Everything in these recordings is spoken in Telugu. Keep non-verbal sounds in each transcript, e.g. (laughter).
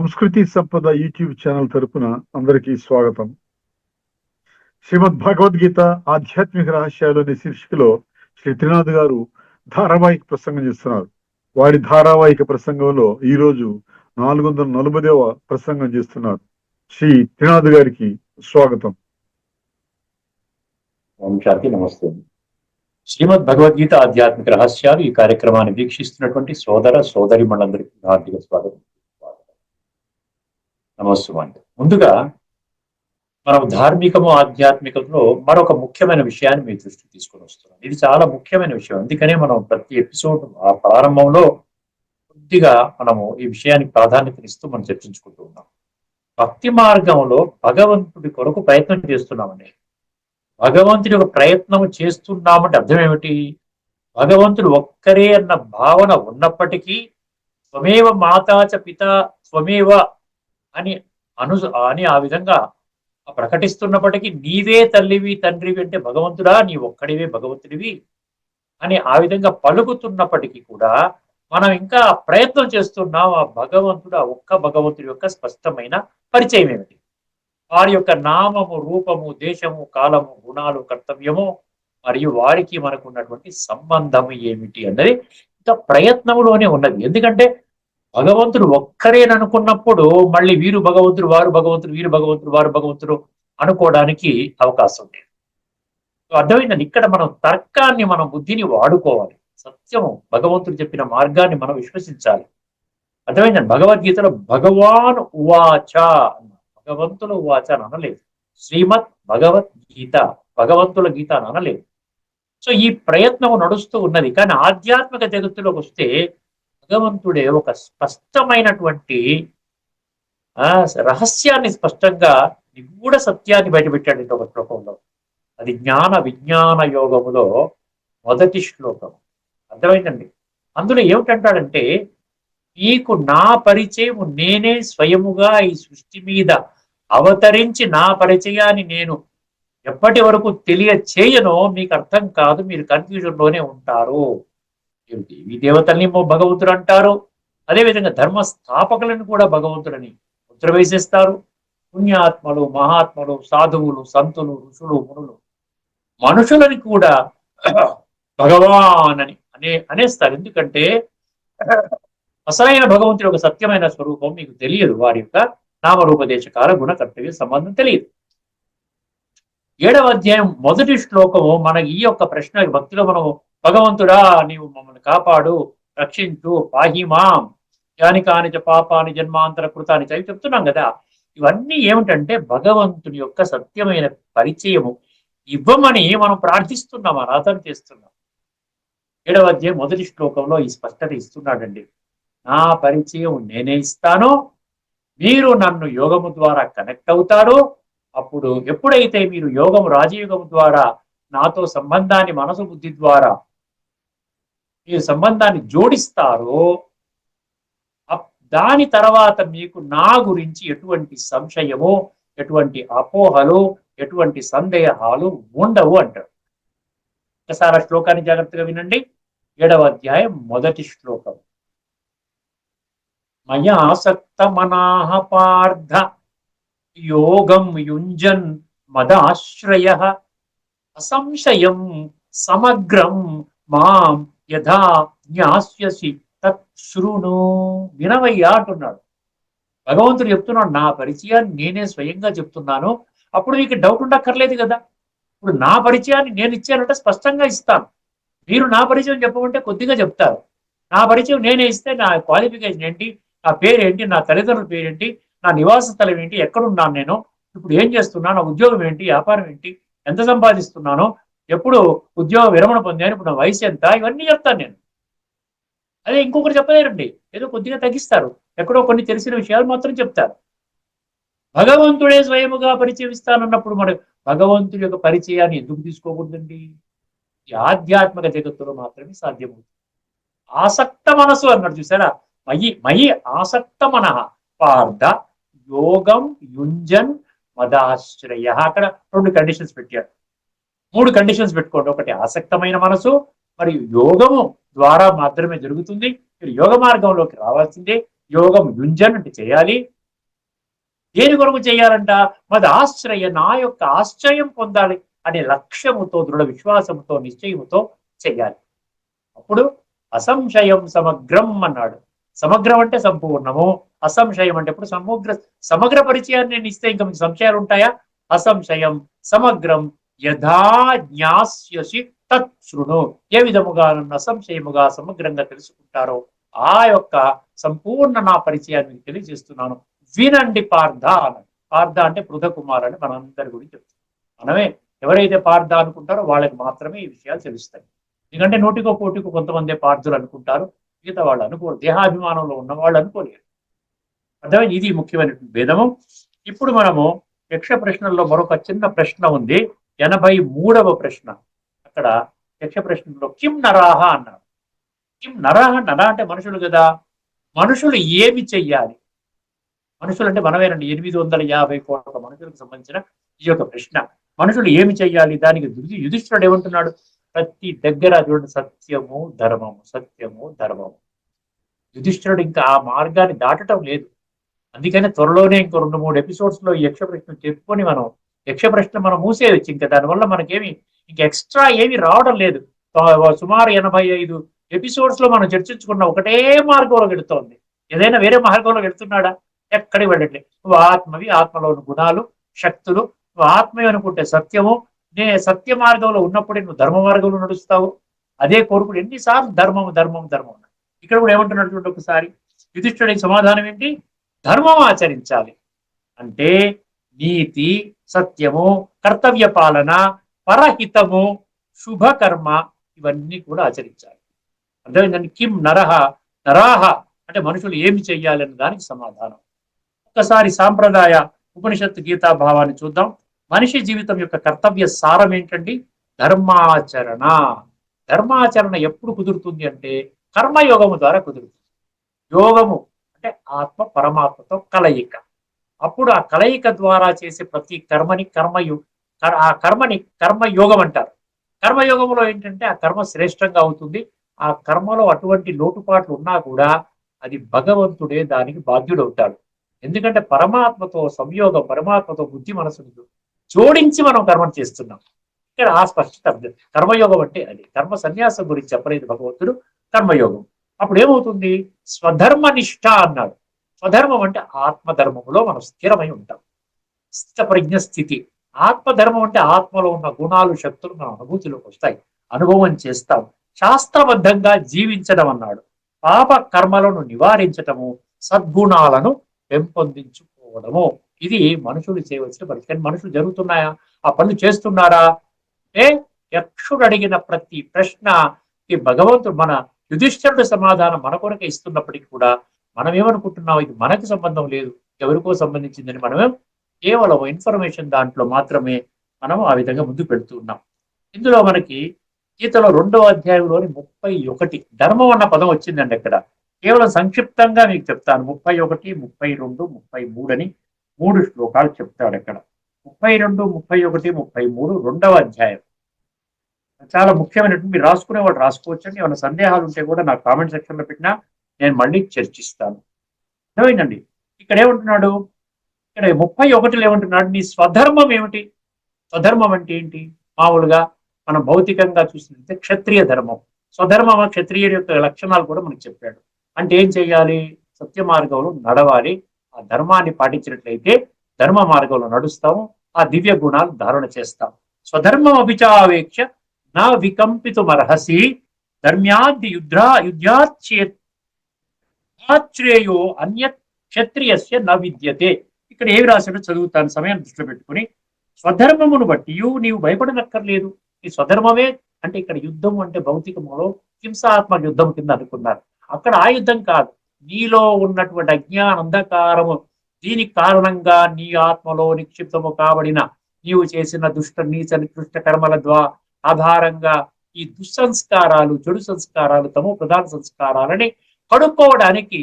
సంస్కృతి సంపద యూట్యూబ్ ఛానల్ తరపున అందరికీ స్వాగతం. శ్రీమద్ భగవద్గీత ఆధ్యాత్మిక రహస్యాలు అనే శీర్షికలో శ్రీ త్రినాథ్ గారు ధారావాహిక ప్రసంగం చేస్తున్నారు. వారి ధారావాహిక ప్రసంగంలో ఈ రోజు నాలుగు వందల నలభైవ ప్రసంగం చేస్తున్నారు. శ్రీ త్రినాథ్ గారికి స్వాగతం. నమస్తే. శ్రీమద్ భగవద్గీత ఆధ్యాత్మిక రహస్యాలు ఈ కార్యక్రమాన్ని వీక్షిస్తున్నటువంటి సోదర సోదరి మండలందరికీ హార్దిక స్వాగతం. నమస్సుమండి ముందుగా మనం ధార్మికము ఆధ్యాత్మికంలో మరొక ముఖ్యమైన విషయాన్ని మీ దృష్టికి తీసుకొని వస్తున్నాం. ఇది చాలా ముఖ్యమైన విషయం. అందుకనే మనం ప్రతి ఎపిసోడ్ ఆ ప్రారంభంలో కొద్దిగా మనము ఈ విషయానికి ప్రాధాన్యతనిస్తూ మనం చర్చించుకుంటూ ఉన్నాం. భక్తి మార్గంలో భగవంతుడి కొరకు ప్రయత్నం చేస్తున్నామండి. భగవంతుడి ఒక ప్రయత్నం చేస్తున్నామంటే అర్థం ఏమిటి? భగవంతుడు ఒక్కరే అన్న భావన ఉన్నప్పటికీ స్వమేవ మాతాచ పిత స్వమేవ అని అను అని ఆ విధంగా ప్రకటిస్తున్నప్పటికీ నీవే తల్లివి తండ్రివి అంటే భగవంతుడా నీ ఒక్కడివే భగవంతుడివి అని ఆ విధంగా పలుకుతున్నప్పటికీ కూడా మనం ఇంకా ప్రయత్నం చేస్తున్నాం ఆ భగవంతుడు ఆ ఒక్క భగవంతుడి యొక్క స్పష్టమైన పరిచయం ఏమిటి? వారి యొక్క నామము రూపము దేశము కాలము గుణాలు కర్తవ్యము మరియు వారికి మనకు ఉన్నటువంటి సంబంధము ఏమిటి అన్నది ఇంత ప్రయత్నములోనే ఉన్నది. ఎందుకంటే భగవంతుడు ఒక్కరేననుకున్నప్పుడు మళ్ళీ వీరు భగవంతుడు వారు భగవంతుడు వీరు భగవంతుడు వారు భగవంతుడు అనుకోవడానికి అవకాశం లేదు. అర్థమైందండి? ఇక్కడ మనం తర్కాన్ని మనం బుద్ధిని వాడుకోవాలి. సత్యం భగవంతుడు చెప్పిన మార్గాన్ని మనం విశ్వసించాలి. అర్థమైందండి? భగవద్గీతలో భగవాన్ ఉవాచ అన్న భగవంతుల ఉవాచ అని అనలేదు. శ్రీమద్ భగవద్గీత భగవంతుల గీత అని అనలేదు. సో ఈ ప్రయత్నం నడుస్తూ ఉన్నది. కానీ ఆధ్యాత్మిక జగత్తులోకి వస్తే భగవంతుడే ఒక స్పష్టమైనటువంటి ఆ రహస్యాన్ని స్పష్టంగా నిగూఢ సత్యాన్ని బయటపెట్టాడు ఒక శ్లోకంలో. అది జ్ఞాన విజ్ఞాన యోగములో మొదటి శ్లోకం. అర్థమైందండి? అందులో ఏమిటంటాడంటే నీకు నా పరిచయం నేనే స్వయముగా ఈ సృష్టి మీద అవతరించి నా పరిచయాన్ని నేను ఎప్పటి వరకు తెలియచేయనో మీకు అర్థం కాదు మీరు కన్ఫ్యూజన్లోనే ఉంటారు. మీరు దేవీ దేవతల్ని భగవంతుడు అంటారు. అదేవిధంగా ధర్మ స్థాపకులను కూడా భగవంతుడని ముద్ర వేసేస్తారు. పుణ్యాత్మలు మహాత్మలు సాధువులు సంతులు ఋషులు మునులు మనుషులని కూడా భగవాన్ అని అనే అనేస్తారు. ఎందుకంటే అసలైన భగవంతుడి ఒక సత్యమైన స్వరూపం మీకు తెలియదు. వారి యొక్క నామరూపదేశకాల గుణ కర్తవ్య సంబంధం తెలియదు. ఏడవ అధ్యాయం మొదటి శ్లోకము మనకి ఈ యొక్క ప్రశ్న భక్తిలో మనం భగవంతుడా నీవు మమ్మల్ని కాపాడు రక్షించు పాహిమాం. యాని కానిచ పాపాని జన్మాంతర కృతాని అవి చెప్తున్నాం కదా. ఇవన్నీ ఏమిటంటే భగవంతుని యొక్క సత్యమైన పరిచయము. ఇవ్వమని మనం ప్రార్థిస్తున్నాం ఆరాధన చేస్తున్నాం. ఏడవ అధ్యాయం మొదటి శ్లోకంలో ఈ స్పష్టత ఇస్తున్నాడండి. నా పరిచయం నేనే ఇస్తాను మీరు నన్ను యోగము ద్వారా కనెక్ట్ అవుతారు. అప్పుడు ఎప్పుడైతే మీరు యోగం రాజయోగము ద్వారా నాతో సంబంధాన్ని మనసు బుద్ధి ద్వారా మీరు సంబంధాన్ని జోడిస్తారో దాని తర్వాత మీకు నా గురించి ఎటువంటి సంశయము ఎటువంటి అపోహలు ఎటువంటి సందేహాలు ఉండవు అంటారు ఒకసారి ఆ శ్లోకాన్ని జాగ్రత్తగా వినండి. ఏడవ అధ్యాయం మొదటి శ్లోకం. మయాసక్త మనాహ పార్థ యోగం యుంజన్ మదాశ్రయ. అసంశయం సమగ్రం మాం యథా న్యాస్యసి తత్ శృణు వినవయ్యా అంటున్నాడు. భగవంతుడు చెప్తున్నాడు నా పరిచయాన్ని నేనే స్వయంగా చెప్తున్నాను. అప్పుడు నీకు డౌట్ ఉండక్కర్లేదు కదా. ఇప్పుడు నా పరిచయాన్ని నేను ఇచ్చానంటే స్పష్టంగా ఇస్తాను. మీరు నా పరిచయం చెప్పమంటే కొద్దిగా చెప్తారు. నా పరిచయం నేనే ఇస్తే నా క్వాలిఫికేషన్ ఏంటి? నా పేరేంటి నా తల్లిదండ్రుల పేరేంటి నా నివాస స్థలం ఏంటి? ఎక్కడున్నాను నేను? ఇప్పుడు ఏం చేస్తున్నాను? నా ఉద్యోగం ఏంటి? వ్యాపారం ఏంటి? ఎంత సంపాదిస్తున్నానో? ఎప్పుడు ఉద్యోగ విరమణ పొందాను ఇప్పుడు నా వయసు ఎంత? ఇవన్నీ చెప్తాను నేను. అదే ఇంకొకరు చెప్పలేరండి. ఏదో కొద్దిగా తగ్గిస్తారు. ఎక్కడో కొన్ని తెలిసిన విషయాలు మాత్రం చెప్తారు. భగవంతుడే స్వయముగా పరిచయమిస్తానన్నప్పుడు మన భగవంతుడి యొక్క పరిచయాన్ని ఎందుకు తీసుకోకూడదండి? ఈ ఆధ్యాత్మిక జగత్తులో మాత్రమే సాధ్యమవుతుంది. ఆసక్త మనసు అన్నాడు చూసారా? మయి మయి ఆసక్త మన. పార్థ యోగం యుంజన్ మదాశ్రయ. అక్కడ రెండు కండిషన్స్ పెట్టాడు మూడు కండిషన్స్ పెట్టుకోండి. ఒకటి ఆసక్తమైన మనసు మరియు యోగము ద్వారా మాత్రమే జరుగుతుంది. మీరు యోగ మార్గంలోకి రావాల్సిందే. యోగం యుంజన్ అంటే చేయాలి. దేని కొరకు చేయాలంట? మది ఆశ్రయ నా యొక్క ఆశ్రయం పొందాలి అనే లక్ష్యముతో దృఢ విశ్వాసముతో నిశ్చయముతో చేయాలి. అప్పుడు అసంశయం సమగ్రం అన్నాడు. సమగ్రం అంటే సంపూర్ణము. అసంశయం అంటే ఇప్పుడు సమగ్ర సమగ్ర పరిచయాన్ని నేను ఇస్తే ఇంకా మీకు సంశయాలు ఉంటాయా? అసంశయం సమగ్రం యథా జ్ఞాస్యసి తత్ శృణు. ఏ విధముగా నన్ను సమగ్రంగా తెలుసుకుంటారో ఆ యొక్క సంపూర్ణ నా పరిచయాన్ని మీకు తెలియజేస్తున్నాను. వినండి పార్థ అని పార్థ అంటే పృథకుమార్ అని మనందరి గురించి చెప్తాం మనమే ఎవరైతే పార్థ అనుకుంటారో వాళ్ళకి మాత్రమే ఈ విషయాలు తెలుస్తాయి. ఎందుకంటే నూటికో కోటికో కొంతమంది పార్థులు అనుకుంటారు. మిగతా వాళ్ళు అనుకోరు. దేహాభిమానంలో ఉన్న వాళ్ళు అనుకోలేరు. అర్థమైంది? ఇది ముఖ్యమైనటువంటి భేదము. ఇప్పుడు మనము యక్ష ప్రశ్నల్లో మరొక చిన్న ప్రశ్న ఉంది. ఎనభై మూడవ ప్రశ్న. అక్కడ యక్ష ప్రశ్నలో కిం నరాహ అన్నాడు. కిం నరాహ నర అంటే మనుషులు కదా. మనుషులు ఏమి చెయ్యాలి? మనుషులు అంటే మనమేనండి ఎనిమిది వందల యాభై కోట్ల మనుషులకు సంబంధించిన ఈ యొక్క ప్రశ్న. మనుషులు ఏమి చెయ్యాలి? దానికి యుధిష్ఠుడు ఏమంటున్నాడు? ప్రతి దగ్గర చూడండి సత్యము ధర్మము సత్యము ధర్మము. యుధిష్ఠుడు ఇంకా ఆ మార్గాన్ని దాటటం లేదు. అందుకనే త్వరలోనే ఇంకో రెండు మూడు ఎపిసోడ్స్లో ఈ యక్ష ప్రశ్న చెప్పుకొని మనం యక్ష ప్రశ్న మనం మూసేయచ్చు ఇంకా. దానివల్ల మనకేమి ఇంక ఎక్స్ట్రా ఏమి రావడం లేదు. సుమారు ఎనభై ఐదు ఎపిసోడ్స్లో మనం చర్చించుకున్న ఒకటే మార్గంలో వెళుతోంది. ఏదైనా వేరే మార్గంలో వెళుతున్నాడా? ఎక్కడికి వెళ్ళట్లేదు నువ్వు ఆత్మవి ఆత్మలోని గుణాలు శక్తులు నువ్వు ఆత్మవి అనుకుంటే సత్యము. నే సత్య మార్గంలో ఉన్నప్పుడే నువ్వు ధర్మ మార్గంలో నడుస్తావు. అదే కోరుకుడు ఎన్నిసార్లు ధర్మం ధర్మం ధర్మం అన్నాడు. ఇక్కడ కూడా ఏమంటున్నటువంటి ఒకసారి. యుధిష్ఠుడికి సమాధానం ఏంటి? ధర్మం ఆచరించాలి. అంటే నీతి సత్యము కర్తవ్య పాలన పరహితము శుభకర్మ ఇవన్నీ కూడా ఆచరించాలి. అర్థమైందండి? కిం నరహ నరాహ అంటే మనుషులు ఏమి చెయ్యాలి దానికి సమాధానం. ఒక్కసారి సాంప్రదాయ ఉపనిషత్తు గీతా భావాన్ని చూద్దాం. మనిషి జీవితం యొక్క కర్తవ్య సారం ఏంటండి? ధర్మాచరణ. ధర్మాచరణ ఎప్పుడు కుదురుతుంది అంటే కర్మయోగము ద్వారా కుదురుతుంది. యోగము అంటే ఆత్మ పరమాత్మతో కలయిక. అప్పుడు ఆ కలయిక ద్వారా చేసే ప్రతి కర్మని కర్మయు కర్- ఆ కర్మని కర్మయోగం అంటారు. కర్మయోగంలో ఏంటంటే ఆ కర్మ శ్రేష్టంగా అవుతుంది. ఆ కర్మలో అటువంటి లోటుపాట్లు ఉన్నా కూడా అది భగవంతుడే దానికి బాధ్యుడవుతాడు. ఎందుకంటే పరమాత్మతో సంయోగం పరమాత్మతో బుద్ధి మనసును జోడించి మనం కర్మను చేస్తున్నాం. ఇక్కడ ఆ స్పష్టత కర్మయోగం అంటే అది. కర్మ సన్యాసం గురించి చెప్పలేదు భగవంతుడు. కర్మయోగం. అప్పుడు ఏమవుతుంది? స్వధర్మ నిష్ఠ అన్నాడు. స్వధర్మం అంటే ఆత్మధర్మములో మనం స్థిరమై ఉంటాం. స్థితప్రజ్ఞ స్థితి. ఆత్మధర్మం అంటే ఆత్మలో ఉన్న గుణాలు శక్తులు మన అనుభూతిలోకి వస్తాయి. అనుభవం చేస్తాం. శాస్త్రబద్ధంగా జీవించడం అన్నాడు. పాప కర్మలను నివారించటము సద్గుణాలను పెంపొందించుకోవడము. ఇది మనుషులు చేయవలసిన పని. కానీ మనుషులు జరుగుతున్నాయా? ఆ పనులు చేస్తున్నారా? అంటే యక్షుడు అడిగిన ప్రతి ప్రశ్న ఈ భగవంతుడు మన యుధిష్ఠరుడు సమాధానం మన కొరకే ఇస్తున్నప్పటికీ కూడా మనం ఏమనుకుంటున్నాం ఇది మనకి సంబంధం లేదు ఎవరికో సంబంధించిందని మనమేం కేవలం ఇన్ఫర్మేషన్ దాంట్లో మాత్రమే మనం ఆ విధంగా ముందు పెడుతున్నాం ఇందులో మనకి గీతలో రెండవ అధ్యాయంలోని ముప్పై ఒకటి ధర్మం అన్న పదం వచ్చిందండి ఇక్కడ. కేవలం సంక్షిప్తంగా మీకు చెప్తాను. ముప్పై ఒకటి ముప్పై రెండు ముప్పై మూడు అని మూడు శ్లోకాలు చెప్తాడు ఇక్కడ. ముప్పై రెండు ముప్పై ఒకటి ముప్పై మూడు రెండవ అధ్యాయం. చాలా ముఖ్యమైనటువంటి మీరు రాసుకునే వాడు రాసుకోవచ్చండి. ఏమైనా సందేహాలు ఉంటే కూడా నా కామెంట్ సెక్షన్లో పెట్టినా నేను మళ్ళీ చర్చిస్తాను. అర్థమైందండి? ఇక్కడ ఏమంటున్నాడు? ఇక్కడ ముప్పై ఒకటిలో ఏమంటున్నాడు? నీ స్వధర్మం ఏమిటి? స్వధర్మం అంటే ఏంటి? మామూలుగా మనం భౌతికంగా చూసినట్లయితే క్షత్రియ ధర్మం. స్వధర్మం క్షత్రియుడి యొక్క లక్షణాలు కూడా మనకు చెప్పాడు. అంటే ఏం చేయాలి? సత్య మార్గంలో నడవాలి. ఆ ధర్మాన్ని పాటించినట్లయితే ధర్మ మార్గంలో నడుస్తాము. ఆ దివ్య గుణాలు ధారణ చేస్తాం. స్వధర్మం అభిచావేక్ష నా వికంపితుమర్హసి ధర్మ్యాద్ది యుద్ధ యుద్ధాచ్చేత్ ఆశ్రేయో అన్యత్ క్షత్రియస్య న విద్యతే. ఇక్కడ ఏమి రాశాడో చదువుతాను సమయం దృష్టిలో పెట్టుకుని. స్వధర్మమును బట్టి నీవు భయపడనక్కర్లేదు. ఈ స్వధర్మమే అంటే ఇక్కడ యుద్ధం అంటే భౌతికములో హింసాత్మక యుద్ధం కింద అనుకున్నారు. అక్కడ ఆ యుద్ధం కాదు. నీలో ఉన్నటువంటి అజ్ఞాన అంధకారము దీనికి కారణంగా నీ ఆత్మలో నిక్షిప్తము కాబడిన నీవు చేసిన దుష్ట నీచ నికృష్ట కర్మల ద్వారా ఆధారంగా ఈ దుస్సంస్కారాలు చెడు సంస్కారాలు తమో ప్రధాన సంస్కారాలని కడుక్కోవడానికి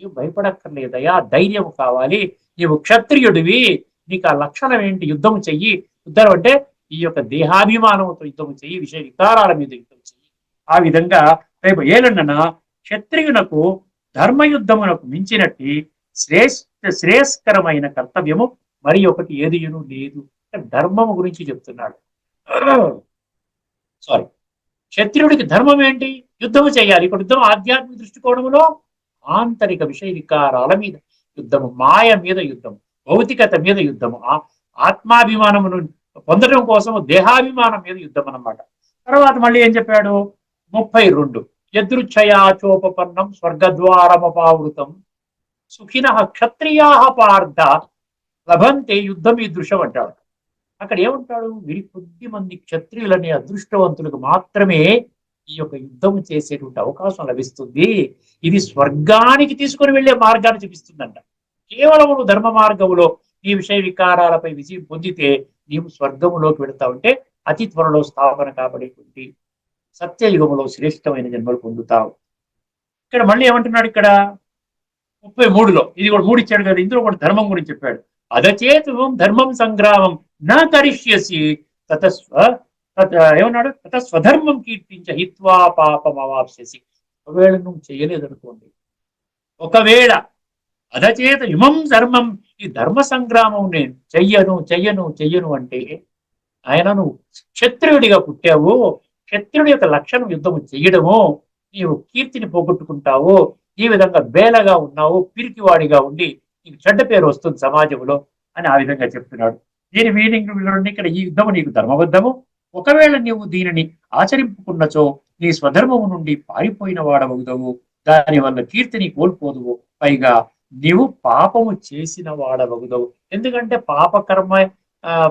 నీవు భయపడక్కర్లేదయా ధైర్యం కావాలి. నీవు క్షత్రియుడివి నీకు ఆ లక్షణం ఏంటి? యుద్ధం చెయ్యి. యుద్ధం అంటే ఈ యొక్క దేహాభిమానంతో యుద్ధం చెయ్యి విషయ వికారాల మీద యుద్ధం చెయ్యి. ఆ విధంగా రేపు ఏలన్న క్షత్రియునకు ధర్మయుద్ధమునకు మించినట్టి శ్రేష్ఠ శ్రేయస్కరమైన కర్తవ్యము మరి ఒకటి ఏదియును? లేదు. ధర్మము గురించి చెప్తున్నాడు. (clears throat) సారీ క్షత్రియుడికి ధర్మం ఏంటి? యుద్ధము చేయాలి. ఇప్పుడు యుద్ధం ఆధ్యాత్మిక దృష్టికోణములో ఆంతరిక విషయ వికారాల మీద యుద్ధము మాయ మీద యుద్ధము భౌతికత మీద యుద్ధము ఆ- ఆత్మాభిమానమును పొందడం కోసం దేహాభిమానం మీద యుద్ధం అన్నమాట తర్వాత మళ్ళీ ఏం చెప్పాడు? ముప్పై రెండు యదృచ్ఛయాచోపన్నం స్వర్గద్వారమపావృతం సుఖిన క్షత్రియా పార్థ లభంతే యుద్ధం ఈ దృశ్యం అంటాడు. అక్కడ ఏమంటాడు? వీరి కొద్ది మంది క్షత్రియులనే అదృష్టవంతులకు మాత్రమే ఈ యొక్క యుద్ధం చేసేటువంటి అవకాశం లభిస్తుంది. ఇది స్వర్గానికి తీసుకొని వెళ్ళే మార్గాన్ని చూపిస్తుందంట. కేవలం నువ్వు ధర్మ మార్గములో ఈ విషయ వికారాలపై విజయం పొందితే నీవు స్వర్గములోకి వెళతావంటే అతి త్వరలో స్థాపన కాబడేటువంటి సత్యయుగములో శ్రేష్టమైన జన్మలు పొందుతావు. ఇక్కడ మళ్ళీ ఏమంటున్నాడు ఇక్కడ? ముప్పై మూడులో. ఇది కూడా మూడు ఇచ్చాడు కదా ఇందులో కూడా ధర్మం గురించి చెప్పాడు. అదచేతు ధర్మం సంగ్రామం నా కరిష్యసి తతస్వ ఏమన్నాడు? తత స్వధర్మం కీర్తించ హిత్వా పాపం అవాప్స్యసి. ఒకవేళ నువ్వు చేయలేదనుకోండి. ఒకవేళ అధచేత ఇమం ధర్మం ఈ ధర్మ సంగ్రామం నేను చెయ్యను చెయ్యను చెయ్యను అంటే ఆయన నువ్వు క్షత్రియుడిగా పుట్టావు క్షత్రుడి యొక్క లక్షణం యుద్ధము చెయ్యడము నీవు కీర్తిని పోగొట్టుకుంటావు ఈ విధంగా బేలగా ఉన్నావు పిరికివాడిగా ఉండి నీకు చెడ్డ పేరు వస్తుంది సమాజంలో అని ఆ విధంగా చెప్తున్నాడు. దీని మీనింగ్ ఇక్కడ ఈ యుద్ధము నీకు ధర్మబద్ధము ఒకవేళ నీవు దీనిని ఆచరింపుకున్నచో నీ స్వధర్మము నుండి పారిపోయిన వాడవగుదవు దాని వల్ల కీర్తిని కోల్పోదువు. పైగా నీవు పాపము చేసిన వాడవగుదవు ఎందుకంటే పాపకర్మ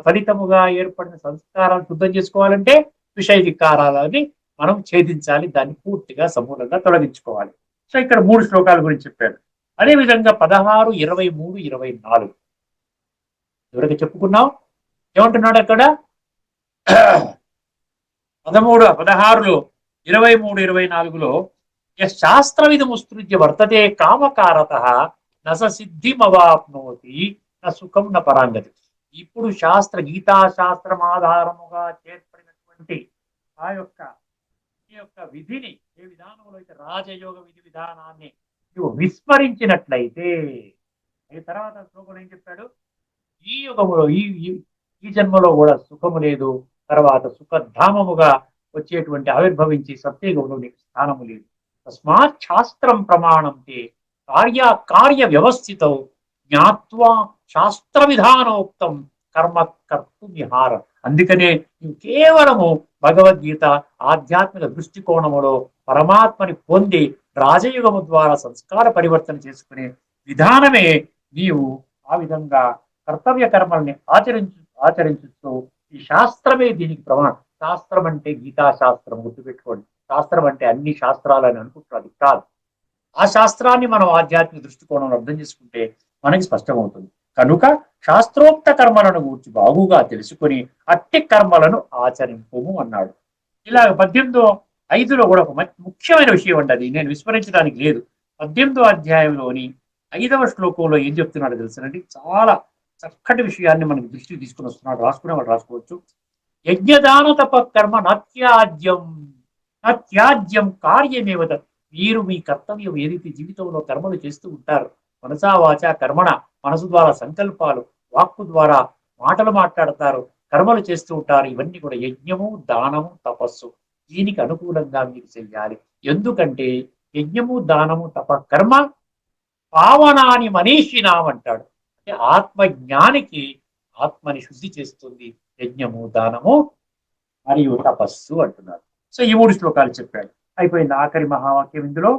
ఫలితముగా ఏర్పడిన సంస్కారాలు శుద్ధం చేసుకోవాలంటే విషయధికారాలని మనం ఛేదించాలి. దాన్ని పూర్తిగా సమూలంగా తొలగించుకోవాలి. సో ఇక్కడ మూడు శ్లోకాల గురించి చెప్పాడు అదే విధంగా పదహారు ఇరవై మూడు ఇరవై నాలుగు. ఎవరికి చెప్పుకున్నాం ఏమంటున్నాడు అక్కడ? పదమూడు పదహారులో ఇరవై మూడు ఇరవై నాలుగులో శాస్త్ర విధముస్తృత్య వర్తతే కామకారత నస సిద్ధిమవాప్నోతి నా సుఖం నా పరాంగతి. ఇప్పుడు శాస్త్ర గీతా శాస్త్రం ఆధారముగా చేర్పడినటువంటి ఆ యొక్క ఈ యొక్క విధిని ఏ విధానంలో అయితే రాజయోగ విధి విధానాన్ని నువ్వు విస్మరించినట్లయితే ఈ తర్వాత శ్లోకుడు ఏం చెప్పాడు ఈ యుగములో ఈ ఈ- ఈ జన్మలో కూడా సుఖము లేదు తర్వాత సుఖధామముగా వచ్చేటువంటి ఆవిర్భవించి సత్యయుగంలో నీకు స్థానము లేదు. తస్మాత్ శాస్త్రం ప్రమాణం తే కార్య కార్య వ్యవస్థిత జ్ఞాత్వా శాస్త్ర విధానోక్తం కర్మ కర్తు విహార. అందుకనే నువ్వు కేవలము భగవద్గీత ఆధ్యాత్మిక దృష్టికోణములో పరమాత్మని పొంది రాజయుగము ద్వారా సంస్కార పరివర్తన చేసుకునే విధానమే నీవు ఆ విధంగా కర్తవ్య కర్మల్ని ఆచరించు ఆచరించుతూ ఈ శాస్త్రమే దీనికి ప్రమాణం శాస్త్రం అంటే గీతా శాస్త్రం గుర్తుపెట్టుకోండి. శాస్త్రం అంటే అన్ని శాస్త్రాలని అనుకుంటున్నారు కాదు. ఆ శాస్త్రాన్ని మనం ఆధ్యాత్మిక దృష్టికోణంలో అర్థం చేసుకుంటే మనకి స్పష్టమవుతుంది. కనుక శాస్త్రోక్త కర్మలను గూర్చి బాగుగా తెలుసుకొని అట్టి కర్మలను ఆచరింపము అన్నాడు. ఇలా పద్దెనిమిదో ఐదులో కూడా ఒక మంచి ముఖ్యమైన విషయం ఉండదు అది. నేను విస్మరించడానికి లేదు. పద్దెనిమిదో అధ్యాయంలోని ఐదవ శ్లోకంలో ఏం చెప్తున్నాడో తెలుసునండి చాలా చక్కటి విషయాన్ని మనకి దృష్టికి తీసుకుని వస్తున్నాడు. రాసుకునే వాళ్ళు రాసుకోవచ్చు. యజ్ఞదాన తప కర్మ నత్యాజ్యం నత్యాజ్యం కార్యమేవ మీరు మీ కర్తవ్యం ఏదైతే జీవితంలో కర్మలు చేస్తూ ఉంటారు మనసా వాచ కర్మణ మనసు ద్వారా సంకల్పాలు వాక్కు ద్వారా మాటలు మాట్లాడతారు కర్మలు చేస్తూ ఉంటారు ఇవన్నీ కూడా యజ్ఞము దానము తపస్సు. దీనికి అనుకూలంగా మీరు చెయ్యాలి. ఎందుకంటే యజ్ఞము దానము తప కర్మ పావనాని మనీషినామంటాడు అంటే ఆత్మజ్ఞానికి ఆత్మని శుద్ధి చేస్తుంది. యజ్ఞము దానము మరియు తపస్సు అంటున్నారు. సో ఈ మూడు శ్లోకాలు చెప్పాడు. అయిపోయింది ఆఖరి మహావాక్యం ఇందులో.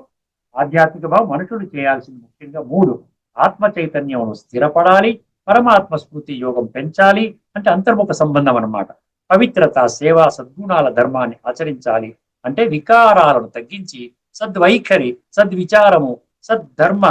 ఆధ్యాత్మిక భావం మనుషులు చేయాల్సింది ముఖ్యంగా మూడు. ఆత్మ చైతన్యమును స్థిరపడాలి పరమాత్మ స్మృతి యోగం పెంచాలి అంటే అంతర్ముఖ సంబంధం అన్నమాట. పవిత్రత సేవ సద్గుణాల ధర్మాన్ని ఆచరించాలి అంటే వికారాలను తగ్గించి సద్వైఖరి సద్విచారము సద్ధర్మ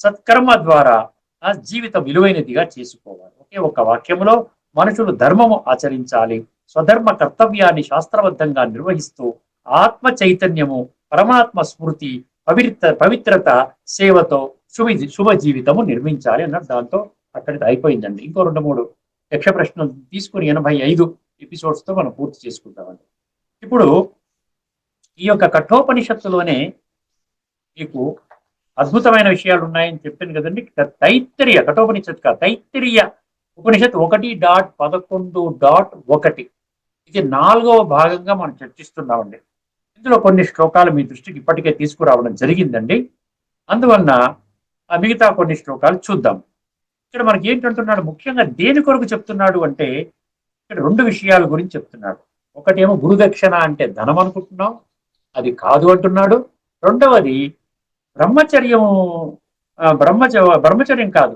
సత్కర్మ ద్వారా ఆ జీవితం విలువైనదిగా చేసుకోవాలి. ఒకే ఒక వాక్యంలో మనుషులు ధర్మము ఆచరించాలి. స్వధర్మ కర్తవ్యాన్ని శాస్త్రబద్ధంగా నిర్వహిస్తూ ఆత్మ చైతన్యము పరమాత్మ స్మృతి పవిత్ర పవిత్రత సేవతో శుభ శుభ జీవితము నిర్మించాలి అన్నట్టు దాంతో అక్కడికి అయిపోయిందండి. ఇంకో రెండు మూడు యక్ష ప్రశ్నలు తీసుకుని ఎనభై ఐదు ఎపిసోడ్స్తో మనం పూర్తి చేసుకుంటామండి. ఇప్పుడు ఈ యొక్క కఠోపనిషత్తులోనే మీకు అద్భుతమైన విషయాలు ఉన్నాయని చెప్పాను కదండి. తైత్తరియ కఠోపనిషత్ కాదు తైత్తరియ ఉపనిషత్ ఒకటి డాట్ పదకొండు డాట్ ఒకటి. ఇది నాలుగవ భాగంగా మనం చర్చిస్తున్నామండి. ఇందులో కొన్ని శ్లోకాలు మీ దృష్టికి ఇప్పటికే తీసుకురావడం జరిగిందండి. అందువలన ఆ మిగతా కొన్ని శ్లోకాలు చూద్దాం. ఇక్కడ మనకి ఏంటంటున్నాడు ముఖ్యంగా దేని కొరకు చెప్తున్నాడు అంటే ఇక్కడ రెండు విషయాల గురించి చెప్తున్నాడు. ఒకటేమో గురుదక్షిణ అంటే ధనం అనుకుంటున్నాం. అది కాదు అంటున్నాడు. రెండవది బ్రహ్మచర్యం బ్రహ్మచ బ్రహ్మచర్యం కాదు.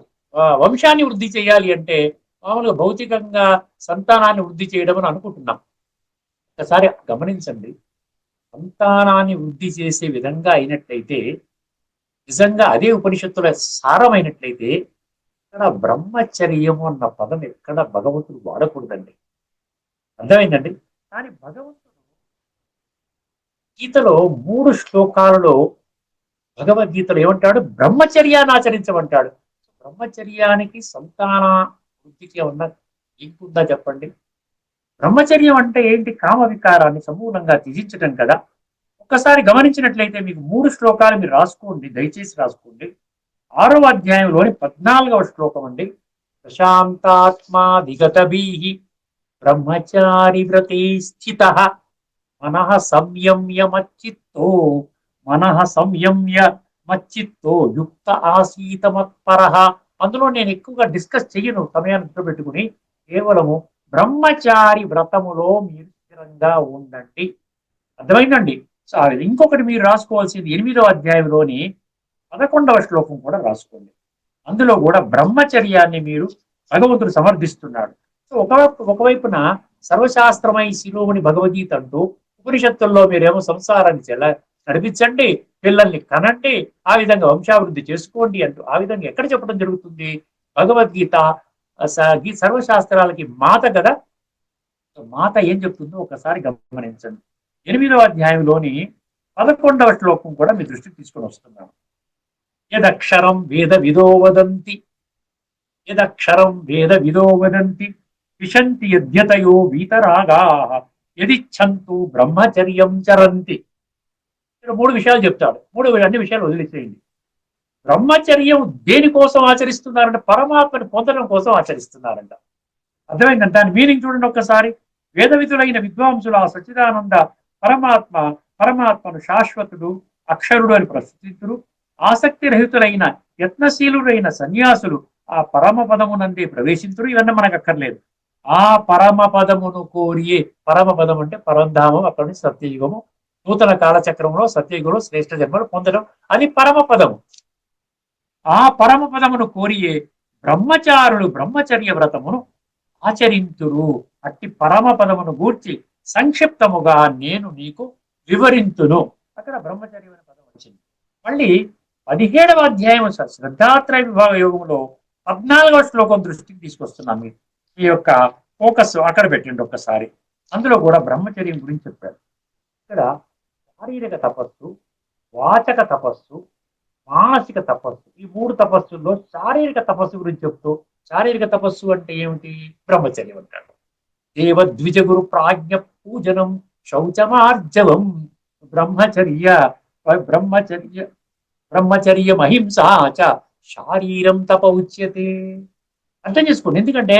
వంశాన్ని వృద్ధి చేయాలి అంటే మామూలుగా భౌతికంగా సంతానాన్ని వృద్ధి చేయడం అని అనుకుంటున్నాం. ఒకసారి గమనించండి. సంతానాన్ని వృద్ధి చేసే విధంగా అయినట్లయితే నిజంగా అదే ఉపనిషత్తుల సారమైనట్లయితే ఇక్కడ బ్రహ్మచర్యము అన్న పదం ఎక్కడ భగవంతుడు వాడకూడదండి. అర్థమైందండి? కానీ భగవంతుడు గీతలో మూడు శ్లోకాలలో భగవద్గీతలో ఏమంటాడు? బ్రహ్మచర్యాన్ని ఆచరించమంటాడు బ్రహ్మచర్యానికి సంతాన వృద్ధికి ఉన్న ఇంకుందా ఉందా చెప్పండి? బ్రహ్మచర్యం అంటే ఏంటి? కామ వికారాన్ని సమూలంగా త్యజించడం కదా. ఒక్కసారి గమనించినట్లయితే మీకు మూడు శ్లోకాలు మీరు రాసుకోండి. దయచేసి రాసుకోండి. ఆరవ అధ్యాయంలోని పద్నాలుగవ శ్లోకం అండి. ప్రశాంతాత్మా విగతభీహి బ్రహ్మచారి వ్రతే స్థిత. మన సంయమ్యమచిత్తో మనః సంయమ్య మచ్చిత్తో యుక్త ఆసీతమత్పర అందులో నేను ఎక్కువగా డిస్కస్ చెయ్యను సమయాన్ని దృష్టిలో పెట్టుకుని కేవలము బ్రహ్మచారి వ్రతములో మీరు స్థిరంగా ఉండండి. అర్థమైందండి? ఇంకొకటి మీరు రాసుకోవాల్సింది ఎనిమిదవ అధ్యాయంలోని పదకొండవ శ్లోకం కూడా రాసుకోండి. అందులో కూడా బ్రహ్మచర్యాన్ని మీరు భగవంతుడు సమర్థిస్తున్నాడు. సో ఒకవైపు ఒకవైపున సర్వశాస్త్రమై శిరోమణి భగవద్గీత అంటూ ఉపనిషత్తుల్లో మీరేమో సంసారాన్ని చెల్ల నడిపించండి పిల్లల్ని కనండి ఆ విధంగా వంశాభివృద్ధి చేసుకోండి అంటూ ఆ విధంగా ఎక్కడ చెప్పడం జరుగుతుంది? భగవద్గీత గీ సర్వశాస్త్రాలకి మాత కదా? మాత ఏం చెప్తుందో ఒకసారి గమనించండి. ఎనిమిదవ అధ్యాయంలోని పదకొండవ శ్లోకం కూడా మీ దృష్టికి తీసుకొని వస్తున్నాను. యదక్షరం వేద విదో వదంతి. యదక్షరం వేద విదో వదంతి. విశంతి యద్యతయో వీతరాగా. యదిచ్ఛంతు బ్రహ్మచర్యం చరంతి. ఇక్కడ మూడు విషయాలు చెప్తాడు. మూడు అన్ని విషయాలు వదిలేసేయండి. బ్రహ్మచర్యం దేనికోసం ఆచరిస్తున్నారంటే పరమాత్మని పొందడం కోసం ఆచరిస్తున్నారంట. అర్థమైందంట దాని మీనింగ్ చూడండి ఒక్కసారి. వేదవిధులైన విద్వాంసులు ఆ సచ్చిదానంద పరమాత్మ పరమాత్మను శాశ్వతుడు అక్షరుడు అని ప్రస్తుతితులు ఆసక్తి రహితులైన యత్నశీలుడైన సన్యాసులు ఆ పరమ పదమునందే ప్రవేశించుడు ఇవన్నీ మనకు అక్కర్లేదు ఆ పరమ పదమును కోరియే పరమ పదం అంటే పరంధామం అక్కడి సత్యయుగము. నూతన కాలచక్రంలో సత్యగురు శ్రేష్ఠ జన్మలు పొందడం అది పరమ పదము. ఆ పరమ పదమును కోరియే బ్రహ్మచారులు బ్రహ్మచర్య వ్రతమును ఆచరింతురు. అట్టి పరమ పదమును గూర్చి సంక్షిప్తముగా నేను నీకు వివరింతును. అక్కడ బ్రహ్మచర్యం అనే పదం వచ్చింది. మళ్ళీ పదిహేడవ అధ్యాయం స- శ్రద్ధాత్రయ విభాగ యోగంలో పద్నాలుగవ శ్లోకం దృష్టికి తీసుకొస్తున్నాం ఈ యొక్క ఫోకస్ అక్కడ పెట్టండి ఒక్కసారి. అందులో కూడా బ్రహ్మచర్యం గురించి చెప్పారు. ఇక్కడ శారీరక తపస్సు వాచక తపస్సు మానసిక తపస్సు. ఈ మూడు తపస్సుల్లో శారీరక తపస్సు గురించి చెప్తూ శారీరక తపస్సు అంటే ఏమిటి? బ్రహ్మచర్యం దేవ దేవద్విజ గురు ప్రాజ్ఞ పూజనం శౌచమార్జవం. బ్రహ్మచర్య బ్రహ్మచర్య బ్రహ్మచర్య మహింసా చ శారీరం తప ఉచ్యతే అర్థం చేసుకోండి. ఎందుకంటే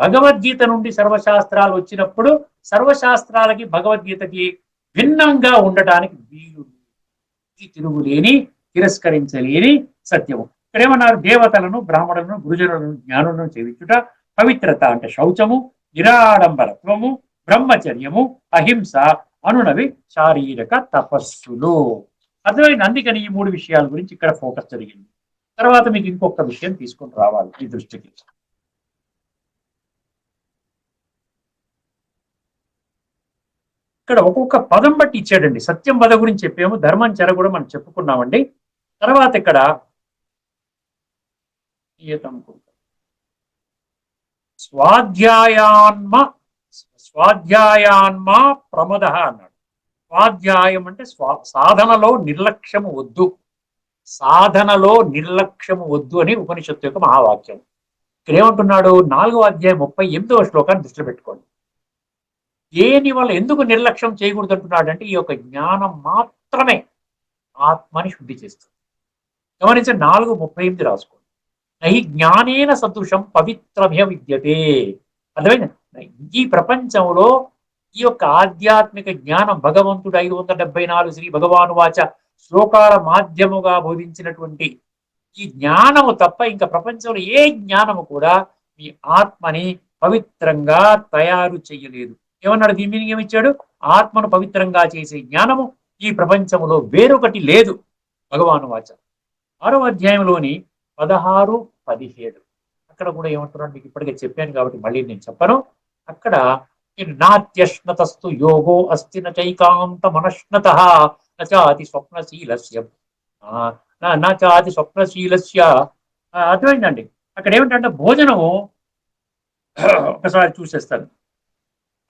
భగవద్గీత నుండి సర్వశాస్త్రాలు వచ్చినప్పుడు సర్వశాస్త్రాలకి భగవద్గీతకి భిన్నంగా ఉండటానికి వీలు ఇది తిరుగులేని తిరస్కరించలేని సత్యము. ఇక్కడ ఏమన్నారు దేవతలను బ్రాహ్మణులను గురుజనులను జ్ఞానులను చేయించుట పవిత్రత అంటే శౌచము నిరాడంబరత్వము బ్రహ్మచర్యము అహింస అనునవి శారీరక తపస్సులు. అర్థమైంది? అందుకని ఈ మూడు విషయాల గురించి ఇక్కడ ఫోకస్ జరిగింది. తర్వాత మీకు ఇంకొక విషయం తీసుకొని రావాలి ఈ దృష్టికి. ఇక్కడ ఒక్కొక్క పదం బట్టి ఇచ్చాడండి. సత్యం పద గురించి చెప్పాము. ధర్మం చెర కూడా మనం చెప్పుకున్నామండి. తర్వాత ఇక్కడ స్వాధ్యాయాన్మ స్వాధ్యాయాన్మ ప్రమద అన్నాడు. స్వాధ్యాయం అంటే స్వా సాధనలో నిర్లక్ష్యము వద్దు. సాధనలో నిర్లక్ష్యము వద్దు అని ఉపనిషత్తు యొక్క మహావాక్యం. ఇక్కడ ఏమంటున్నాడు? నాలుగో అధ్యాయం ముప్పై ఎనిమిదవ శ్లోకాన్ని దృష్టిలో పెట్టుకోండి. దేని వల్ల ఎందుకు నిర్లక్ష్యం చేయకూడదు అంటున్నాడంటే ఈ యొక్క జ్ఞానం మాత్రమే ఆత్మని శుద్ధి చేస్తుంది. గమనించండి నాలుగు ముప్పై ఎనిమిది రాసుకోండి. నహి జ్ఞానేన సదృశం పవిత్రమే విద్యతే. అర్థమైంది? ఈ ప్రపంచంలో ఈ యొక్క ఆధ్యాత్మిక జ్ఞానం భగవంతుడు ఐదు వందల డెబ్బై నాలుగు శ్రీ భగవాను వాచ శ్లోకాల మాధ్యముగా బోధించినటువంటి ఈ జ్ఞానము తప్ప ఇంకా ప్రపంచంలో ఏ జ్ఞానము కూడా మీ ఆత్మని పవిత్రంగా తయారు చేయలేదు. ఏమన్నాడు దీని మీనింగ్ ఏమిచ్చాడు? ఆత్మను పవిత్రంగా చేసే జ్ఞానము ఈ ప్రపంచంలో వేరొకటి లేదు. భగవాను వాచ. ఆరో అధ్యాయంలోని పదహారు పదిహేడు. అక్కడ కూడా ఏమంటున్నాడు? మీకు ఇప్పటికే చెప్పాను కాబట్టి మళ్ళీ నేను చెప్పను. అక్కడ నాత్యష్ణతస్తు యోగో అస్తి నైకాంత మనశ్నత నచాతి స్వప్నశీలస్య. నా- నచాతి స్వప్నశీలస్య. అర్థమైందండి? అక్కడ ఏమిటంటే భోజనము ఒకసారి చూసేస్తాను.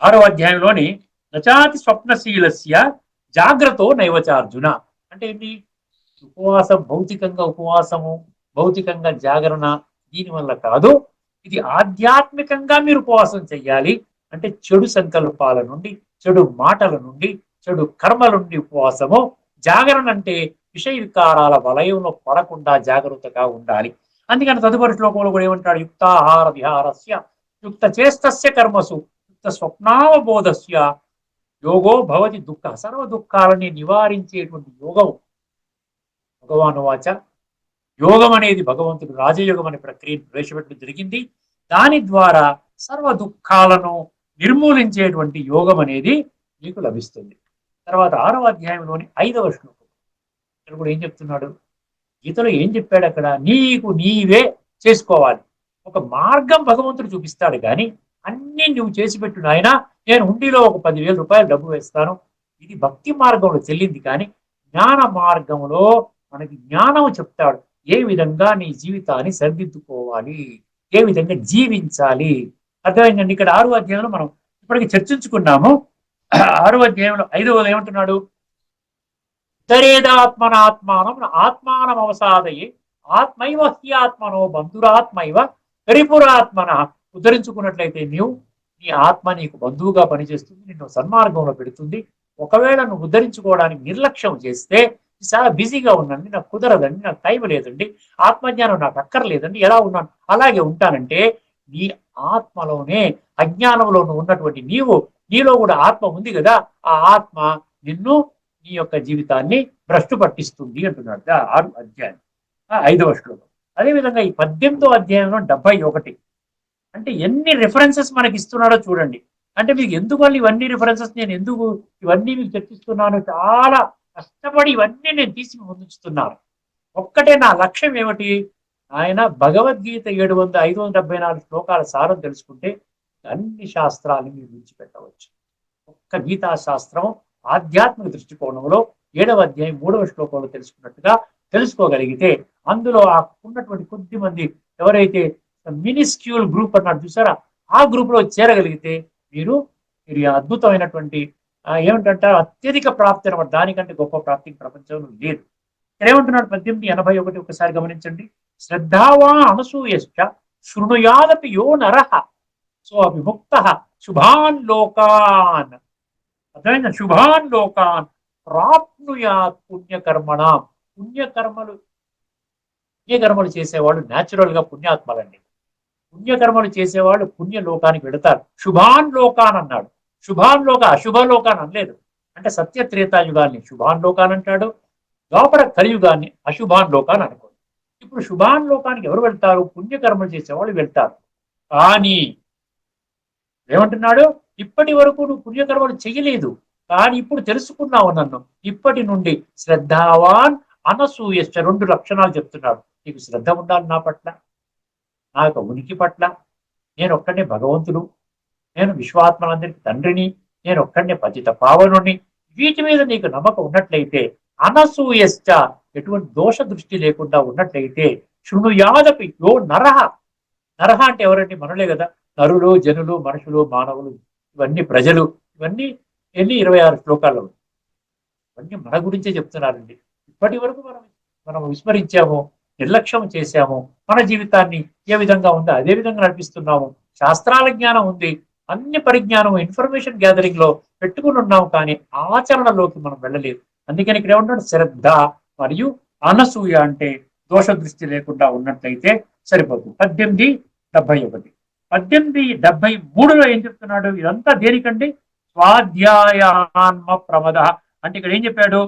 ఆరో అధ్యాయంలోని నచాతి స్వప్నశీలస్య జాగ్రత్త నైవచార్జున. అంటే ఏంటి? ఉపవాసం భౌతికంగా ఉపవాసము భౌతికంగా జాగరణ దీని వల్ల కాదు. ఇది ఆధ్యాత్మికంగా మీరు ఉపవాసం చెయ్యాలి. అంటే చెడు సంకల్పాల నుండి చెడు మాటల నుండి చెడు కర్మల నుండి ఉపవాసము. జాగరణ అంటే విషయ వికారాల వలయంలో పడకుండా జాగ్రత్తగా ఉండాలి. అందుకని తదుపరి శ్లోకంలో కూడా ఏమంటాడు? యుక్తాహార విహారస్య యుక్త చేస్తస్య కర్మసు. యుక్త స్వప్నావబోధస్య. యోగో భవతి దుఃఖ సర్వ దుఃఖాలని నివారించేటువంటి యోగం. భగవాను వాచ. యోగం అనేది భగవంతుడు రాజయోగం అనే ప్రక్రియను ప్రవేశపెట్టడం జరిగింది. దాని ద్వారా సర్వ దుఃఖాలను నిర్మూలించేటువంటి యోగం అనేది మీకు లభిస్తుంది. తర్వాత ఆరవ అధ్యాయంలోని ఐదవ శ్లోకం. ఇక్కడ కూడా ఏం చెప్తున్నాడు? గీతలో ఏం చెప్పాడు అక్కడ? నీకు నీవే చేసుకోవాలి. ఒక మార్గం భగవంతుడు చూపిస్తాడు కానీ అన్ని నువ్వు చేసి పెట్టు నాయన. నేను హుండీలో ఒక పదివేల రూపాయలు డబ్బు వేస్తాను. ఇది భక్తి మార్గంలో చెల్లింది కానీ జ్ఞాన మార్గంలో మనకి జ్ఞానం చెప్తాడు. ఏ విధంగా నీ జీవితాన్ని సరిదిద్దుకోవాలి? ఏ విధంగా జీవించాలి? అర్థమైందండి? ఇక్కడ ఆరు అధ్యాయంలో మనం ఇప్పటికి చర్చించుకున్నాము. ఆరో అధ్యాయంలో ఐదవది ఏమంటున్నాడు? ఉత్తరేదాత్మనాత్మానం ఆత్మానం అవసాదయే ఆత్మైవ హ్యాత్మనో బంధురాత్మైవ పరిపురాత్మన. ఉద్ధరించుకున్నట్లయితే నీవు నీ ఆత్మ నీకు బంధువుగా పనిచేస్తుంది నిన్ను సన్మార్గంలో పెడుతుంది. ఒకవేళ నువ్వు ఉద్ధరించుకోవడానికి నిర్లక్ష్యం చేస్తే చాలా బిజీగా ఉన్నాను నాకు కుదరదండి నాకు టైం లేదండి ఆత్మజ్ఞానం నాకు అక్కర్లేదండి ఎలా ఉన్నాను? అలాగే ఉంటానంటే నీ ఆత్మలోనే అజ్ఞానంలో ఉన్నటువంటి నీవు నీలో కూడా ఆత్మ ఉంది కదా ఆ ఆత్మ నిన్ను నీ యొక్క జీవితాన్ని భ్రష్టు పట్టిస్తుంది అంటున్నాడు. ఆరు అధ్యాయం. ఐదవ శ్లోకం. అదేవిధంగా ఈ పద్దెనిమిదో అధ్యాయంలో డెబ్బై ఒకటి. అంటే ఎన్ని రిఫరెన్సెస్ మనకి ఇస్తున్నాడో చూడండి. అంటే మీకు ఎందువల్ల ఇవన్నీ రిఫరెన్సెస్ నేను ఎందుకు ఇవన్నీ మీకు చర్చిస్తున్నాను చాలా కష్టపడి ఇవన్నీ నేను తీసి ముందుస్తున్నాను ఒక్కటే నా లక్ష్యం ఏమిటి? ఆయన భగవద్గీత ఏడు వందల ఐదు వందల డెబ్బై నాలుగు శ్లోకాల సారం తెలుసుకుంటే అన్ని శాస్త్రాలు మీరు విడిచిపెట్టవచ్చు. ఒక్క గీతా శాస్త్రం ఆధ్యాత్మిక దృష్టికోణంలో ఏడవ అధ్యాయం మూడవ శ్లోకంలో తెలుసుకున్నట్టుగా తెలుసుకోగలిగితే అందులో ఆ ఉన్నటువంటి కొద్ది మంది ఎవరైతే మినిస్క్యూల్ గ్రూప్ అన్నాడు చూసారా? ఆ గ్రూప్లో చేరగలిగితే మీరు మీరు అద్భుతమైనటువంటి ఏమిటంటారు అత్యధిక ప్రాప్తి అనమాట దానికంటే గొప్ప ప్రాప్తి ప్రపంచంలో లేదు. ఇక్కడ ఏమంటున్నాడు పద్దెనిమిది ఎనభై ఒకటి ఒకసారి గమనించండి. శ్రద్ధావా అనసూయశ్చ శృణుయాదపి యో నరహ సో విముక్త శుభాన్ లోకాన్. అర్థమైందా? శుభాన్ లోకాన్. ప్రాప్నుయాత్ పుణ్యకర్మణ. పుణ్యకర్మలు పుణ్యకర్మలు చేసేవాళ్ళు? న్యాచురల్గా పుణ్యాత్మలండి. పుణ్యకర్మలు చేసేవాళ్ళు పుణ్య లోకానికి వెళతారు. శుభాన్ లోకాన్ అన్నాడు. శుభాన్ లోక అశుభ లోకాన్ అనలేదు. అంటే సత్యత్రేతాయుగాన్ని శుభాన్ లోకాన్ అంటాడు. ద్వాపర కలియుగాన్ని అశుభాన్ లోకాన్ అనుకోండి. ఇప్పుడు శుభాన్ లోకానికి ఎవరు వెళ్తారు? పుణ్యకర్మలు చేసేవాళ్ళు వెళ్తారు. కానీ ఏమంటున్నాడు? ఇప్పటి వరకు నువ్వు పుణ్యకర్మలు చేయలేదు. కానీ ఇప్పుడు తెలుసుకున్నావు నన్ను. ఇప్పటి నుండి శ్రద్ధావాన్ అనసూయశ్చ రెండు లక్షణాలు చెప్తున్నాడు. నీకు శ్రద్ధ ఉండాలి నా పట్ల. నా యొక్క ఉనికి పట్ల నేను ఒక్కడే భగవంతుడు నేను విశ్వాత్మలందరికీ తండ్రిని నేను ఒక్కడే పతిత పావనుని వీటి మీద నీకు నమ్మకం ఉన్నట్లయితే అనసూయశ్చ ఎటువంటి దోష దృష్టి లేకుండా ఉన్నట్లయితే శృణుయాదపి యో నరహ నరహ అంటే ఎవరండి? మనలే కదా. నరులు జనులు మనుషులు మానవులు ఇవన్నీ ప్రజలు. ఇవన్నీ ఎన్ని? ఇరవై ఆరు శ్లోకాల్లో ఇవన్నీ మన గురించే చెప్తున్నారండి. ఇప్పటి వరకు మనం మనం విస్మరించాము నిర్లక్ష్యం చేశాము మన జీవితాన్ని ఏ విధంగా ఉందో? అదే విధంగా నడిపిస్తున్నాము. శాస్త్రాల జ్ఞానం ఉంది. అన్ని పరిజ్ఞానం ఇన్ఫర్మేషన్ గ్యాదరింగ్లో పెట్టుకుని ఉన్నాము కానీ ఆచరణలోకి మనం వెళ్ళలేదు. అందుకని ఇక్కడ ఏమంటాడు శ్రద్ధ మరియు అనసూయ అంటే దోష దృష్టి లేకుండా ఉన్నట్లయితే సరిపోతుంది. పద్దెనిమిది డెబ్బై ఒకటి. పద్దెనిమిది డెబ్బై మూడులో ఏం చెప్తున్నాడు? ఇదంతా దేనికండి? స్వాధ్యాయాన్మ ప్రమద అంటే ఇక్కడ ఏం చెప్పాడు?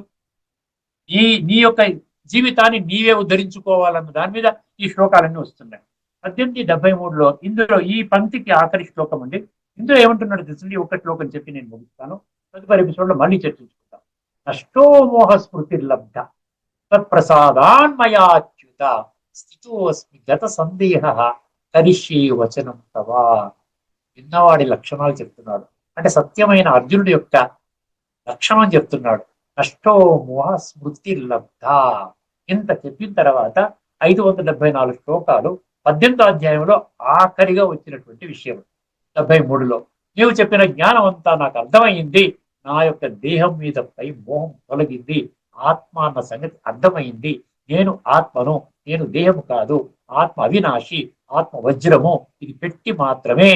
ఈ నీ యొక్క జీవితాన్ని నీవే ఉద్ధరించుకోవాలన్న దాని మీద ఈ శ్లోకాలన్నీ వస్తున్నాయి. పద్దెనిమిది డెబ్బై మూడులో ఇందులో ఈ పంక్తికి ఆఖరి శ్లోకం అండి ఇందులో ఏమంటున్నాడు తెలుసు ఒక శ్లోకం చెప్పి నేను ముగిస్తాను. తదుపరి ఎపిసోడ్లో మళ్ళీ చర్చించుకుంటాం నష్టో మోహ స్మృతి లబ్ధ తత్ప్రసాదాన్మయాచ్యుత స్థితోస్మి గత సందేహ కరిష్యే వచనం తవా. విన్నవాడి లక్షణాలు చెప్తున్నాడు. అంటే సత్యమైన అర్జునుడి యొక్క లక్షణం చెప్తున్నాడు. నష్టో మోహ స్మృతి లబ్ధ ఇంత చెప్పిన తర్వాత ఐదు వందల డెబ్బై నాలుగు శ్లోకాలు పద్దెనిమిదో అధ్యాయంలో ఆఖరిగా వచ్చినటువంటి విషయం. డెబ్బై మూడులో నీవు చెప్పిన జ్ఞానం అంతా నాకు అర్థమైంది. నా యొక్క దేహం మీద పై మోహం తొలగింది. ఆత్మ అన్న సంగతి అర్థమైంది. నేను ఆత్మను నేను దేహము కాదు ఆత్మ అవినాశి ఆత్మ వజ్రము ఇది పెట్టి మాత్రమే.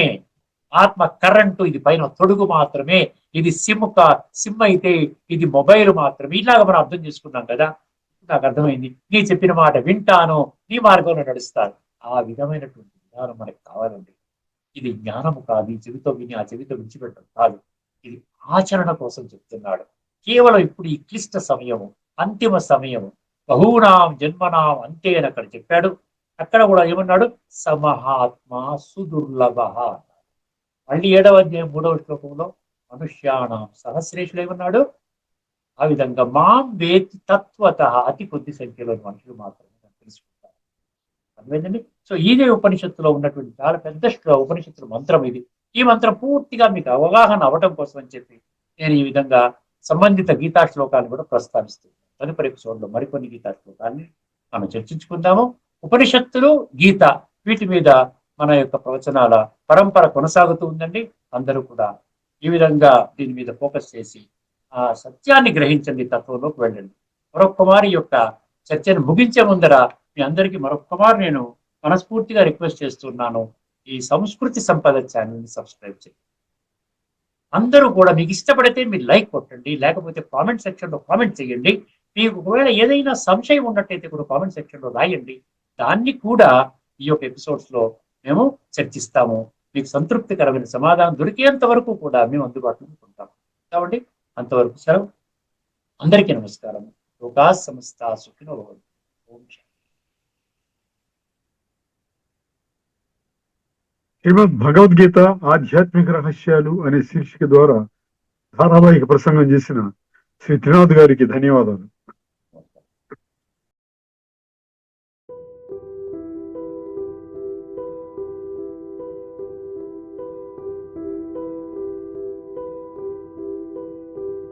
ఆత్మ కరెంటు ఇది పైన తొడుగు మాత్రమే. ఇది సిమ్ కా సిమ్ అయితే ఇది మొబైల్ మాత్రమే. ఇలాగ మనం అర్థం చేసుకున్నాం కదా. నాకు అర్థమైంది. నీ చెప్పిన మాట వింటాను. నీ మార్గంలో నడుస్తాను. ఆ విధమైనటువంటి విధానం మనకు కావాలండి. ఇది జ్ఞానము కాదు. ఈ చెవితో విని ఆ చెవితో విడిచిపెట్టడం కాదు. ఇది ఆచరణ కోసం చెప్తున్నాడు. కేవలం ఇప్పుడు ఈ క్లిష్ట సమయము అంతిమ సమయము బహూనాం జన్మనాం అంతే అని అక్కడ చెప్పాడు. అక్కడ కూడా ఏమన్నాడు? సమహాత్మ సుదుర్లభ మళ్ళీ ఏడవ అధ్యాయం మూడవ శ్లోకంలో మనుష్యాణం సహస్రేషులు ఏమన్నాడు? ఆ విధంగా మాం వేతి తత్వత అతి కొద్ది సంఖ్యలో మనుషులు మాత్రమే తెలుసుకుంటారు. అర్థమైందండి? సో ఈదే ఉపనిషత్తులో ఉన్నటువంటి చాలా పెద్ద ఉపనిషత్తుల మంత్రం ఇది. ఈ మంత్రం పూర్తిగా మీకు అవగాహన అవటం కోసం అని చెప్పి నేను ఈ విధంగా సంబంధిత గీతా శ్లోకాలు కూడా ప్రస్తావిస్తున్నాను. తదుపరి ఎపిసోడ్లో మరికొన్ని గీతా శ్లోకాన్ని మనం చర్చించుకుందాము. ఉపనిషత్తులు గీత వీటి మీద మన యొక్క ప్రవచనాల పరంపర కొనసాగుతూ ఉందండి. అందరూ కూడా ఈ విధంగా దీని మీద ఫోకస్ చేసి ఆ సత్యాన్ని గ్రహించండి తత్వంలోకి వెళ్ళండి. మరొక్కమారి యొక్క చర్చను ముగించే ముందర మీ అందరికీ మరొక్కమారు నేను మనస్ఫూర్తిగా రిక్వెస్ట్ చేస్తున్నాను ఈ సంస్కృతి సంపద ఛానల్ని సబ్స్క్రైబ్ చేయండి. అందరూ కూడా మీకు ఇష్టపడితే మీరు లైక్ కొట్టండి లేకపోతే కామెంట్ సెక్షన్లో కామెంట్ చేయండి. మీకు ఒకవేళ ఏదైనా సంశయం ఉన్నట్టయితే కూడా కామెంట్ సెక్షన్లో రాయండి. దాన్ని కూడా ఈ యొక్క ఎపిసోడ్స్లో మేము చర్చిస్తాము. మీకు సంతృప్తికరమైన సమాధానం దొరికేంత వరకు కూడా మేము అందుబాటులో ఉంటాం. కాబట్టి అంతవరకు సెలవు. అందరికీ నమస్కారం. లోకా సంస్థ సుఖినో ఓం శ్రీమద్ భగవద్గీత ఆధ్యాత్మిక రహస్యాలు అనే శీర్షిక ద్వారా ధారావాహిక ప్రసంగం చేసిన శ్రీ త్రినాథ్ గారికి ధన్యవాదాలు.